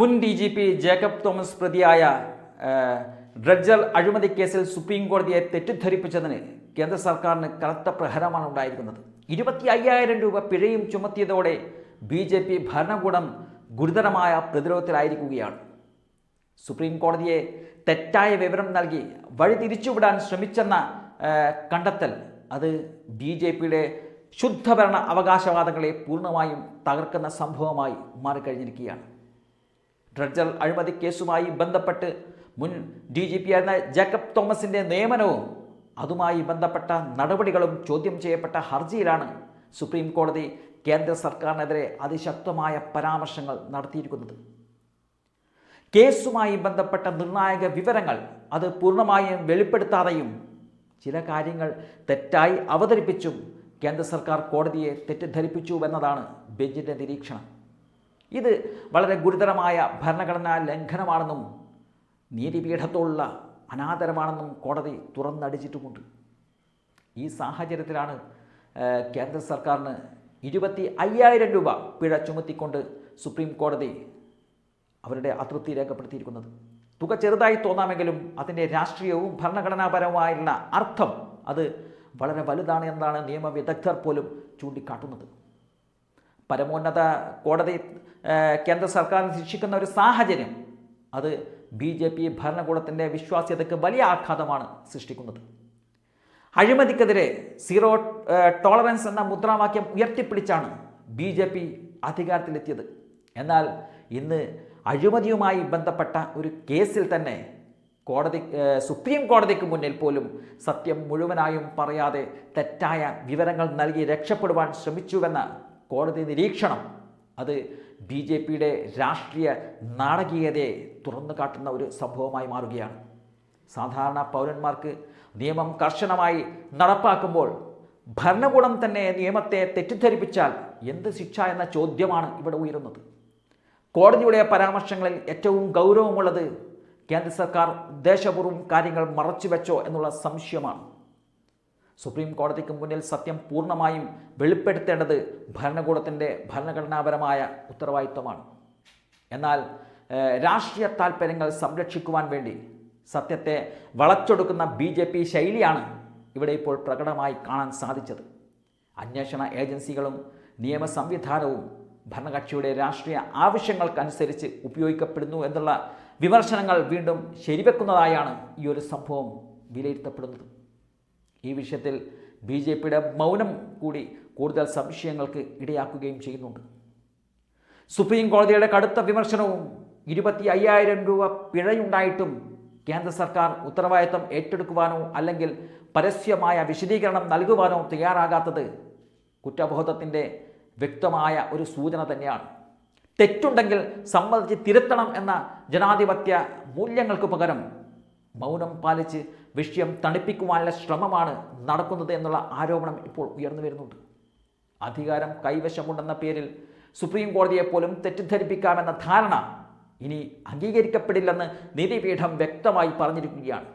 മുൻ D G P Jacob Thomas പ്രതിയായ dredger അഴിമതി കേസിൽ സുപ്രീം കോടതിയെ തെറ്റിദ്ധരിപ്പിച്ചതിന് കേന്ദ്ര സർക്കാരിന് കനത്ത പ്രഹരമാണ് ഉണ്ടായിരിക്കുന്നത്. ഇരുപത്തി അയ്യായിരം രൂപ പിഴയും ചുമത്തിയതോടെ ബി ജെ പി ഭരണകൂടം ഗുരുതരമായ പ്രതിരോധത്തിലായിരിക്കുകയാണ്. സുപ്രീം കോടതിയെ തെറ്റായ വിവരം നൽകി വഴി തിരിച്ചുവിടാൻ ശ്രമിച്ചെന്ന കണ്ടെത്തൽ അത് ബി ജെ പിയുടെ ശുദ്ധഭരണ അവകാശവാദങ്ങളെ പൂർണമായും തകർക്കുന്ന സംഭവമായി മാറിക്കഴിഞ്ഞിരിക്കുകയാണ്. ഡ്രഡ്ജർ അഴിമതി കേസുമായി ബന്ധപ്പെട്ട് മുൻ ഡി ജി പി ആയിരുന്ന ജേക്കബ് തോമസിന്റെ നിയമനവും അതുമായി ബന്ധപ്പെട്ട നടപടികളും ചോദ്യം ചെയ്യപ്പെട്ട ഹർജിയിലാണ് സുപ്രീം കോടതി കേന്ദ്ര സർക്കാരിനെതിരെ അതിശക്തമായ പരാമർശങ്ങൾ നടത്തിയിരിക്കുന്നത്. കേസുമായി ബന്ധപ്പെട്ട നിർണായക വിവരങ്ങൾ അത് പൂർണമായും വെളിപ്പെടുത്താതെയും ചില കാര്യങ്ങൾ തെറ്റായി അവതരിപ്പിച്ചും കേന്ദ്ര സർക്കാർ കോടതിയെ തെറ്റിദ്ധരിപ്പിച്ചുവെന്നതാണ് ബെഞ്ചിന്റെ നിരീക്ഷണം. ഇത് വളരെ ഗുരുതരമായ ഭരണഘടനാ ലംഘനമാണെന്നും നീതിപീഠത്തോടുള്ള അനാദരമാണെന്നും കോടതി തുറന്നടിച്ചിട്ടുമുണ്ട്. ഈ സാഹചര്യത്തിലാണ് കേന്ദ്ര സർക്കാരിന് ഇരുപത്തി അയ്യായിരം രൂപ പിഴ ചുമത്തിക്കൊണ്ട് സുപ്രീം കോടതി അവരുടെ അതൃപ്തി രേഖപ്പെടുത്തിയിരിക്കുന്നത്. തുക ചെറുതായി തോന്നാമെങ്കിലും അതിന്റെ രാഷ്ട്രീയവും ഭരണഘടനാപരവുമായുള്ള അർത്ഥം അത് വളരെ വലുതാണ് എന്നാണ് നിയമവിദഗ്ധർ പോലും ചൂണ്ടിക്കാട്ടുന്നത്. പരമോന്നത കോടതി കേന്ദ്ര സർക്കാരിനെ ശിക്ഷിക്കുന്ന ഒരു സാഹചര്യം അത് ബി ജെ പി ഭരണകൂടത്തിന്റെ വിശ്വാസ്യതയ്ക്ക് വലിയ ആഘാതമാണ് സൃഷ്ടിക്കുന്നത്. അഴിമതിക്കെതിരെ സീറോ ടോളറൻസ് എന്ന മുദ്രാവാക്യം ഉയർത്തിപ്പിടിച്ചാണ് ബി ജെ പി അധികാരത്തിലെത്തിയത്. എന്നാൽ ഇന്ന് അഴിമതിയുമായി ബന്ധപ്പെട്ട ഒരു കേസിൽ തന്നെ കോടതി സുപ്രീം കോടതിക്ക് മുന്നിൽ പോലും സത്യം മുഴുവനായും പറയാതെ തെറ്റായ വിവരങ്ങൾ നൽകി രക്ഷപ്പെടുവാൻ ശ്രമിച്ചുവെന്ന കോടതി നിരീക്ഷണം. അത് ബി ജെ പിയുടെ രാഷ്ട്രീയ നാടകീയതയെ തുറന്നു കാട്ടുന്ന ഒരു സംഭവമായി മാറുകയാണ്. സാധാരണ പൗരന്മാർക്ക് നിയമം കർശനമായി നടപ്പാക്കുമ്പോൾ ഭരണകൂടം തന്നെ നിയമത്തെ തെറ്റിദ്ധരിപ്പിച്ചാൽ എന്ത് ശിക്ഷ എന്ന ചോദ്യമാണ് ഇവിടെ ഉയരുന്നത്. കോടതിയുടെ പരാമർശങ്ങളിൽ ഏറ്റവും ഗൗരവമുള്ളത് കേന്ദ്ര സർക്കാർ ഉദ്ദേശപൂർവം കാര്യങ്ങൾ മറച്ചുവെച്ചോ എന്നുള്ള സംശയമാണ്. സുപ്രീം കോടതിക്ക് മുന്നിൽ സത്യം പൂർണമായും വെളിപ്പെടുത്തേണ്ടത് ഭരണകൂടത്തിന്റെ ഭരണഘടനാപരമായ ഉത്തരവാദിത്വമാണ്. എന്നാൽ രാഷ്ട്രീയ താൽപ്പര്യങ്ങൾ സംരക്ഷിക്കുവാൻ വേണ്ടി സത്യത്തെ വളച്ചൊടുക്കുന്ന ബി ജെ പി ശൈലിയാണ് ഇവിടെ ഇപ്പോൾ പ്രകടമായി കാണാൻ സാധിച്ചത്. അന്വേഷണ ഏജൻസികളും നിയമ സംവിധാനവും ഭരണകക്ഷിയുടെ രാഷ്ട്രീയ ആവശ്യങ്ങൾക്കനുസരിച്ച് ഉപയോഗിക്കപ്പെടുന്നു എന്നുള്ള വിമർശനങ്ങൾ വീണ്ടും ശരിവെക്കുന്നതായാണ് ഈ ഒരു സംഭവം വിലയിരുത്തപ്പെടുന്നത്. ഈ വിഷയത്തിൽ ബി ജെ പിയുടെ മൗനം കൂടി കൂടുതൽ സംശയങ്ങൾക്ക് ഇടയാക്കുകയും ചെയ്യുന്നുണ്ട്. സുപ്രീം കോടതിയുടെ കടുത്ത വിമർശനവും ഇരുപത്തി അയ്യായിരം രൂപ പിഴയുണ്ടായിട്ടും കേന്ദ്ര സർക്കാർ ഉത്തരവാദിത്തം ഏറ്റെടുക്കുവാനോ അല്ലെങ്കിൽ പരസ്യമായ വിശദീകരണം നൽകുവാനോ തയ്യാറാകാത്തത് കുറ്റബോധത്തിന്റെ വ്യക്തമായ ഒരു സൂചന തന്നെയാണ്. തെറ്റുണ്ടെങ്കിൽ സമ്മതിച്ച് തിരുത്തണം എന്ന ജനാധിപത്യ മൂല്യങ്ങൾക്ക് പകരം മൗനം പാലിച്ച് വിഷയം തണുപ്പിക്കുവാനുള്ള ശ്രമമാണ് നടക്കുന്നത് എന്നുള്ള ആരോപണം ഇപ്പോൾ ഉയർന്നു വരുന്നുണ്ട്. അധികാരം കൈവശമുണ്ടെന്ന പേരിൽ സുപ്രീം കോടതിയെ പോലും തെറ്റിദ്ധരിപ്പിക്കാമെന്ന ധാരണ ഇനി അംഗീകരിക്കപ്പെടില്ലെന്ന് നീതിപീഠം വ്യക്തമായി പറഞ്ഞിരിക്കുകയാണ്.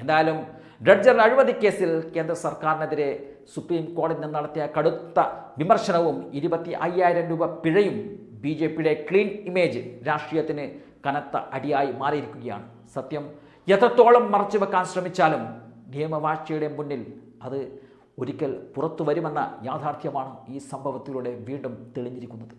എന്തായാലും ഡ്രഡ്ജർ അഴിമതി കേസിൽ കേന്ദ്ര സർക്കാരിനെതിരെ സുപ്രീം കോടതി നടത്തിയ കടുത്ത വിമർശനവും ഇരുപത്തി അയ്യായിരം രൂപ പിഴയും ബി ജെ പിയുടെ ക്ലീൻ ഇമേജ് രാഷ്ട്രീയത്തിന് കനത്ത അടിയായി മാറിയിരിക്കുകയാണ്. സത്യം എത്രത്തോളം മറച്ചു വെക്കാൻ ശ്രമിച്ചാലും നിയമവാഴ്ചയുടെ മുന്നിൽ അത് ഒരിക്കൽ പുറത്തു വരുമെന്ന യാഥാർത്ഥ്യമാണ് ഈ സംഭവത്തിലൂടെ വീണ്ടും തെളിഞ്ഞിരിക്കുന്നത്.